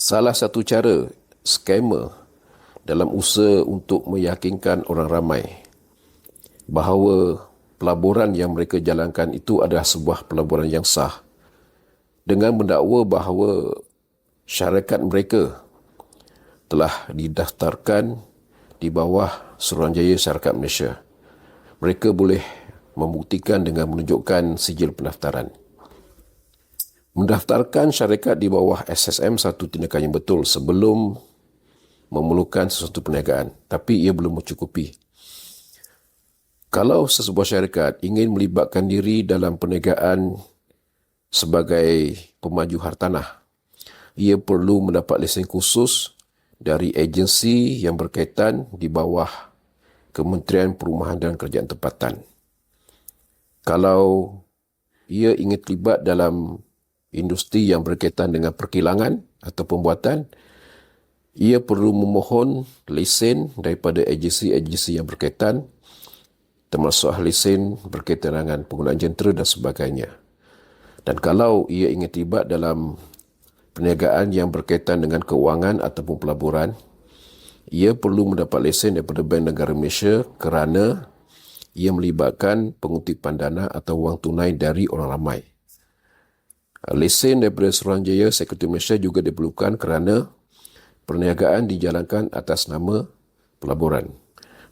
Salah satu cara scammer dalam usaha untuk meyakinkan orang ramai bahawa pelaburan yang mereka jalankan itu adalah sebuah pelaburan yang sah dengan mendakwa bahawa syarikat mereka telah didaftarkan di bawah Suruhanjaya Syarikat Malaysia. Mereka boleh membuktikan dengan menunjukkan sijil pendaftaran. Mendaftarkan syarikat di bawah SSM satu tindakan yang betul sebelum memerlukan sesuatu perniagaan, tapi ia belum mencukupi. Kalau sesebuah syarikat ingin melibatkan diri dalam perniagaan sebagai pemaju hartanah, ia perlu mendapat lesen khusus dari agensi yang berkaitan di bawah Kementerian Perumahan dan Kerjaan Tempatan. Kalau ia ingin terlibat dalam industri yang berkaitan dengan perkilangan atau pembuatan, ia perlu memohon lesen daripada agensi-agensi yang berkaitan termasuk lesen berkaitan dengan penggunaan jentera dan sebagainya. Dan kalau ia ingin terlibat dalam perniagaan yang berkaitan dengan keuangan ataupun pelaburan, ia perlu mendapat lesen daripada Bank Negara Malaysia kerana ia melibatkan pengutipan dana atau wang tunai dari orang ramai. Lesen daripada Suruhanjaya Sekretari Malaysia juga diperlukan kerana perniagaan dijalankan atas nama pelaburan.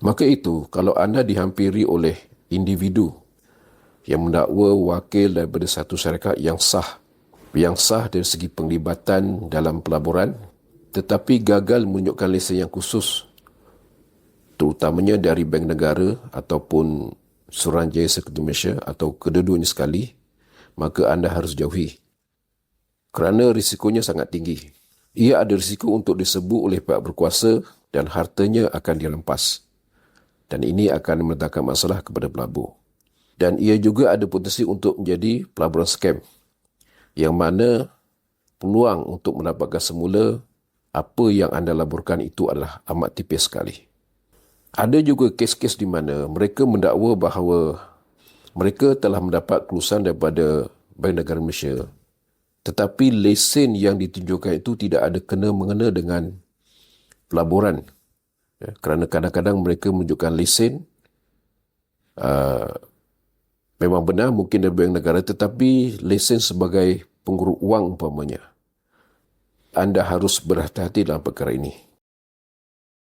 Maka itu, kalau anda dihampiri oleh individu yang mendakwa wakil daripada satu syarikat yang sah, yang sah dari segi penglibatan dalam pelaburan, tetapi gagal menunjukkan lesen yang khusus, terutamanya dari Bank Negara ataupun Suruhanjaya Sekretari Malaysia atau kedua-duanya sekali, maka anda harus jauhi. Kerana risikonya sangat tinggi. Ia ada risiko untuk disebut oleh pihak berkuasa dan hartanya akan dilempas. Dan ini akan meletakkan masalah kepada pelabur. Dan ia juga ada potensi untuk menjadi pelaburan scam yang mana peluang untuk mendapatkan semula apa yang anda laburkan itu adalah amat tipis sekali. Ada juga kes-kes di mana mereka mendakwa bahawa mereka telah mendapat kelulusan daripada Bank Negara Malaysia tetapi lesen yang ditunjukkan itu tidak ada kena-mengena dengan pelaburan. Ya, kerana kadang-kadang mereka menunjukkan lesen uh, memang benar mungkin dari bank negara tetapi lesen sebagai pengurus wang umpamanya. Anda harus berhati-hati dalam perkara ini.